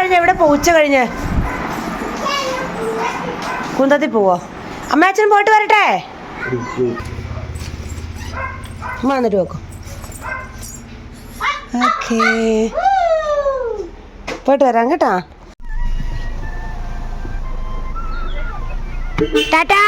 കഴിഞ്ഞ് എവിടെ പോ ഉച്ച കഴിഞ്ഞ്. കുന്തത്തിൽ പോവോ? അമ്മ അച്ഛൻ പോയിട്ട് വരട്ടെ. വന്നിട്ട് ഓക്കേ. പോയിട്ട് വരാം കേട്ടാ. ടാറ്റാ.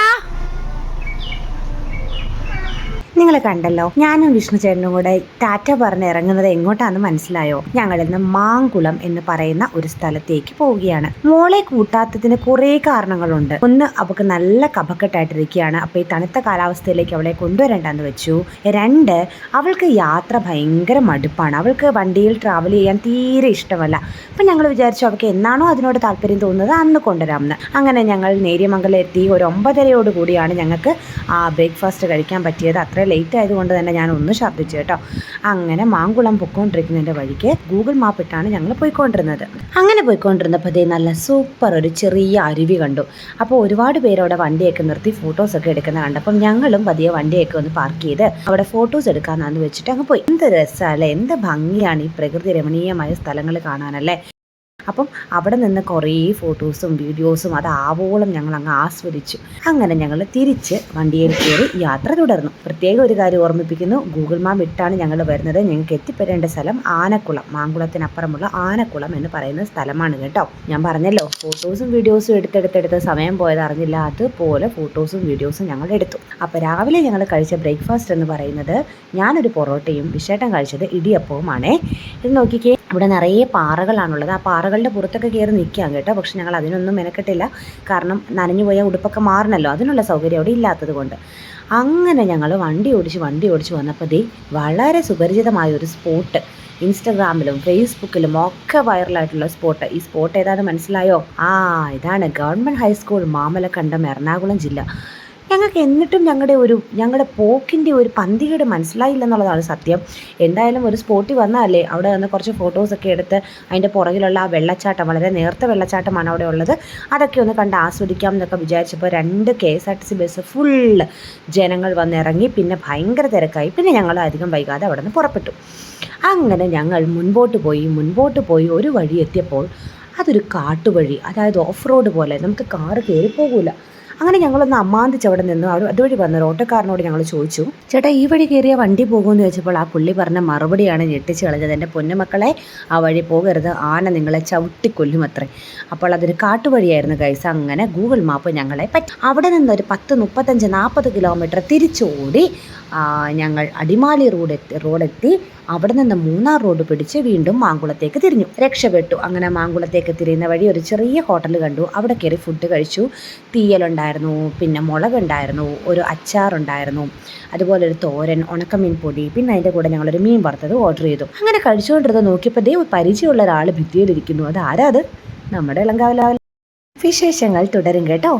നിങ്ങൾ കണ്ടല്ലോ ഞാനും വിഷ്ണു ചേട്ടനും കൂടെ ടാറ്റ പറഞ്ഞ് ഇറങ്ങുന്നത് എങ്ങോട്ടാന്ന് മനസ്സിലായോ? ഞങ്ങൾ ഇന്ന് മാങ്കുളം എന്ന് പറയുന്ന ഒരു സ്ഥലത്തേക്ക് പോവുകയാണ്. മോളെ കൂട്ടാത്തതിന് കുറേ കാരണങ്ങളുണ്ട്. ഒന്ന് അവക്ക് നല്ല കപക്കെട്ടായിട്ടിരിക്കുകയാണ് അപ്പൊ ഈ തണുത്ത കാലാവസ്ഥയിലേക്ക് അവളെ കൊണ്ടുവരണ്ടെന്ന് വെച്ചു. രണ്ട് അവൾക്ക് യാത്ര ഭയങ്കര മടുപ്പാണ്. അവൾക്ക് വണ്ടിയിൽ ട്രാവൽ ചെയ്യാൻ തീരെ ഇഷ്ടമല്ല. അപ്പം ഞങ്ങൾ വിചാരിച്ചു അവൾക്ക് എന്നാണോ അതിനോട് താല്പര്യം തോന്നുന്നത് അന്ന് കൊണ്ടുവരാമെന്ന്. അങ്ങനെ ഞങ്ങൾ നേര്യമംഗലം എത്തി. ഒരു ഒമ്പതരയോട് കൂടിയാണ് ഞങ്ങൾക്ക് ആ ബ്രേക്ക്ഫാസ്റ്റ് കഴിക്കാൻ പറ്റിയത്. അത്ര ലേറ്റ് ആയതുകൊണ്ട് തന്നെ ഞാൻ ഒന്ന് ഛർദ്ദിച്ചു കേട്ടോ. അങ്ങനെ മാങ്കുളം പൊയ്ക്കൊണ്ടിരിക്കുന്നതിന്റെ വഴിക്ക് ഗൂഗിൾ മാപ്പ് ഇട്ടാണ് ഞങ്ങൾ പോയിക്കൊണ്ടിരുന്നത്. അങ്ങനെ പോയിക്കൊണ്ടിരുന്നപ്പോൾ ദേ നല്ല സൂപ്പർ ഒരു ചെറിയ അരുവി കണ്ടു. അപ്പോൾ ഒരുപാട് പേരവിടെ വണ്ടിയൊക്കെ നിർത്തി ഫോട്ടോസൊക്കെ എടുക്കുന്ന കണ്ടപ്പം ഞങ്ങളും പതിയെ വണ്ടിയൊക്കെ ഒന്ന് പാർക്ക് ചെയ്ത് അവിടെ ഫോട്ടോസ് എടുക്കാമെന്നാന്ന് വെച്ചിട്ട് അങ്ങ് പോയി. എന്ത് രസമല്ലേ എന്ത് ഭംഗിയാണ് ഈ പ്രകൃതി രമണീയമായ സ്ഥലങ്ങൾ കാണാനല്ലേ? അപ്പം അവിടെ നിന്ന് കുറേ ഫോട്ടോസും വീഡിയോസും അത് ആവോളം ഞങ്ങൾ അങ്ങ് ആസ്വദിച്ചു. അങ്ങനെ ഞങ്ങൾ തിരിച്ച് വണ്ടിയിൽ കയറി യാത്ര തുടർന്നു. പ്രത്യേക ഒരു കാര്യം ഓർമ്മിപ്പിക്കുന്നു. ഗൂഗിൾ മാപ്പ് ഇട്ടാണ് ഞങ്ങൾ വരുന്നത്. ഞങ്ങൾക്ക് എത്തിപ്പെടേണ്ട സ്ഥലം ആനക്കുളം. മാങ്കുളത്തിനപ്പുറമുള്ള ആനക്കുളം എന്ന് പറയുന്ന സ്ഥലമാണ് കേട്ടോ. ഞാൻ പറഞ്ഞല്ലോ ഫോട്ടോസും വീഡിയോസും എടുത്തെടുത്തെടുത്ത് സമയം പോയത് അറിഞ്ഞില്ല. അതുപോലെ ഫോട്ടോസും വീഡിയോസും ഞങ്ങൾ എടുത്തു. അപ്പോൾ രാവിലെ ഞങ്ങൾ കഴിച്ച ബ്രേക്ക്ഫാസ്റ്റ് എന്ന് പറയുന്നത് ഞാനൊരു പൊറോട്ടയും വിശേഷം കഴിച്ചത് ഇടിയപ്പവുമാണേ. ഇത് നോക്കിക്കേ. ഇവിടെ നിറയെ പാറകളാണുള്ളത്. ആ പാറകളുടെ പുറത്തൊക്കെ കയറി നിൽക്കാം കേട്ടോ. പക്ഷെ ഞങ്ങൾ അതിനൊന്നും മെനക്കെട്ടില്ല. കാരണം നനഞ്ഞു പോയ ഉടുപ്പൊക്കെ മാറണമല്ലോ. അതിനുള്ള സൗകര്യം അവിടെ ഇല്ലാത്തത് കൊണ്ട്. അങ്ങനെ ഞങ്ങൾ വണ്ടി ഓടിച്ച് വണ്ടി ഓടിച്ച് വന്നപ്പോൾ ദേ വളരെ സുപരിചിതമായ ഒരു സ്പോട്ട് ഇൻസ്റ്റഗ്രാമിലും ഫേസ്ബുക്കിലും ഒക്കെ വൈറലായിട്ടുള്ള സ്പോട്ട്. ഈ സ്പോട്ട് ഏതാണെന്ന് മനസ്സിലായോ? ആ ഇതാണ് ഗവൺമെന്റ് ഹൈസ്കൂൾ മാമലക്കണ്ടം എറണാകുളം ജില്ല. ഞങ്ങൾക്ക് എന്നിട്ടും ഞങ്ങളുടെ ഒരു ഞങ്ങളുടെ പോക്കിന്റെ ഒരു പന്തികേട് മനസ്സിലായില്ല എന്നുള്ളതാണ് സത്യം. എന്തായാലും ഒരു സ്പോട്ടിൽ വന്നാലേ അവിടെ നിന്ന് കുറച്ച് ഫോട്ടോസൊക്കെ എടുത്ത് അതിന്റെ പുറകിലുള്ള ആ വെള്ളച്ചാട്ടം വളരെ നേർത്ത വെള്ളച്ചാട്ടമാണ് അവിടെ ഉള്ളത്. അതൊക്കെ ഒന്ന് കണ്ട് ആസ്വദിക്കാം എന്നൊക്കെ വിചാരിച്ചപ്പോൾ രണ്ട് K S R T C bus full ജനങ്ങൾ വന്നിറങ്ങി പിന്നെ ഭയങ്കര തിരക്കായി. പിന്നെ ഞങ്ങൾ അധികം വൈകാതെ അവിടെ നിന്ന് പുറപ്പെട്ടു. അങ്ങനെ ഞങ്ങൾ മുൻപോട്ട് പോയി. മുൻപോട്ട് പോയി ഒരു വഴി എത്തിയപ്പോൾ അതൊരു കാട്ടുവഴി അതായത് ഓഫ് റോഡ് പോലെ. നമുക്ക് കാറ് കയറി അങ്ങനെ ഞങ്ങളൊന്ന് അമ്മാന്തിച്ച് അവിടെ നിന്ന്. അവർ അതുവഴി വന്നൊരു ഓട്ടോക്കാരനോട് ഞങ്ങൾ ചോദിച്ചു ചേട്ടാ ഈ വഴി കയറിയ വണ്ടി പോകുമെന്ന് ചോദിച്ചപ്പോൾ ആ പുള്ളി പറഞ്ഞ മറുപടിയാണ് ഞെട്ടിച്ച് കളഞ്ഞത്. എന്റെ പൊന്നുമക്കളെ ആ വഴി പോകരുത്. ആന നിങ്ങളെ ചവിട്ടിക്കൊല്ലും അത്രേ. അപ്പോൾ അതൊരു കാട്ടുവഴിയായിരുന്നു കൈസ അങ്ങനെ ഗൂഗിൾ മാപ്പ് ഞങ്ങളെ പറ്റി. അവിടെ നിന്ന് ഒരു പത്ത് മുപ്പത്തഞ്ച് നാൽപ്പത് കിലോമീറ്റർ തിരിച്ചോടി ഞങ്ങൾ അടിമാലി റോഡ് റോഡെത്തി. അവിടെ നിന്ന് മൂന്നാർ റോഡ് പിടിച്ച് വീണ്ടും മാങ്കുളത്തേക്ക് തിരിഞ്ഞു. രക്ഷപ്പെട്ടു. അങ്ങനെ മാങ്കുളത്തേക്ക് തിരിയുന്ന വഴി ഒരു ചെറിയ ഹോട്ടൽ കണ്ടു. അവിടെ കയറി ഫുഡ് കഴിച്ചു. തീയലുണ്ടായിരുന്നു പിന്നെ മുളകുണ്ടായിരുന്നു ഒരു അച്ചാറുണ്ടായിരുന്നു അതുപോലെ ഒരു തോരൻ ഉണക്കമീൻ പൊടി പിന്നെ അതിന്റെ കൂടെ ഞങ്ങളൊരു മീൻ വറുത്തത് ഓർഡർ ചെയ്തു. അങ്ങനെ കഴിച്ചുകൊണ്ടിരുന്നത് നോക്കിയപ്പോൾ ദൈവം പരിചയമുള്ള ഒരാൾ ഭിത്തിയിലിരിക്കുന്നു. അത് ആരാ അത് നമ്മുടെ ഇളങ്കാവിലാവിൽ. വിശേഷങ്ങൾ തുടരും കേട്ടോ.